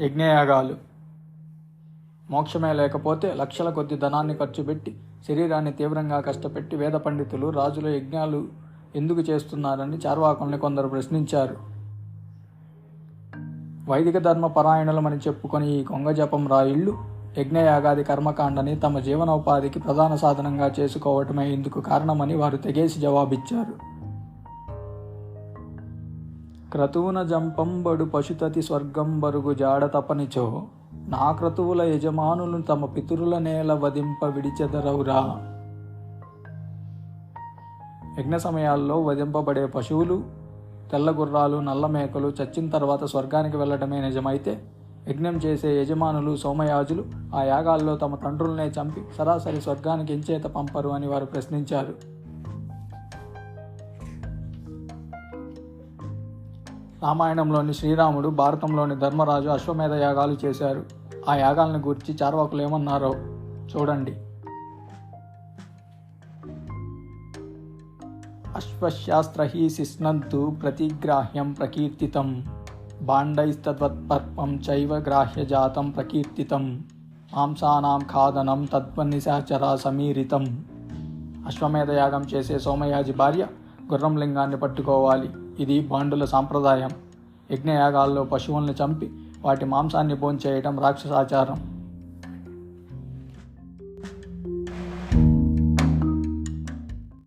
యజ్ఞయాగాలు. మోక్షమే లేకపోతే లక్షల కొద్ది ధనాన్ని ఖర్చు పెట్టి శరీరాన్ని తీవ్రంగా కష్టపెట్టి వేద పండితులు రాజుల యజ్ఞాలు ఎందుకు చేస్తున్నారని చార్వాకుల్ని కొందరు ప్రశ్నించారు. వైదిక ధర్మ పరాయణులమని చెప్పుకొని ఈ కొంగ జపం రాయిళ్ళు యజ్ఞయాగాది కర్మకాండని తమ జీవనోపాధికి ప్రధాన సాధనంగా చేసుకోవటమే ఇందుకు కారణమని వారు తెగేసి జవాబిచ్చారు. క్రతువున జంపంబడు పశుతతి స్వర్గం బరుగు జాడ తపనిచో. నా క్రతువుల యజమానులు తమ పితరుల నేల వధింప విడిచెదరవురా. యజ్ఞ సమయాల్లో వధింపబడే పశువులు తెల్ల గుర్రాలు నల్ల మేకలు చచ్చిన తర్వాత స్వర్గానికి వెళ్ళడమే నిజమైతే యజ్ఞం చేసే యజమానులు సోమయాజులు ఆ యాగాల్లో తమ తండ్రులనే చంపి సరాసరి స్వర్గానికి ఎంచేత పంపరు అని వారు ప్రశ్నించారు. రామాయణంలోని శ్రీరాముడు భారతంలోని ధర్మరాజు అశ్వమేధ యాగాలు చేశారు. ఆ యాగాలను గురించి చార్వాకులు ఏమన్నారో చూడండి. అశ్వశాస్త్రహి శిస్నంతు ప్రతిగ్రాహ్యం ప్రకీర్తితం బాండైస్తద్వత్పర్పం చైవ గ్రాహ్యజాతం ప్రకీర్తితం మాంసానాం ఖాదనం తద్వన్నిశాచరా సమీరితం. అశ్వమేధ యాగం చేసే సోమయాజి భార్య గుర్రం లింగాన్ని పట్టుకోవాలి. ఇది బాండుల సాంప్రదాయం. యజ్ఞయాగాల్లో పశువుల్ని చంపి వాటి మాంసాన్ని భోంచేయటం రాక్షసాచారం.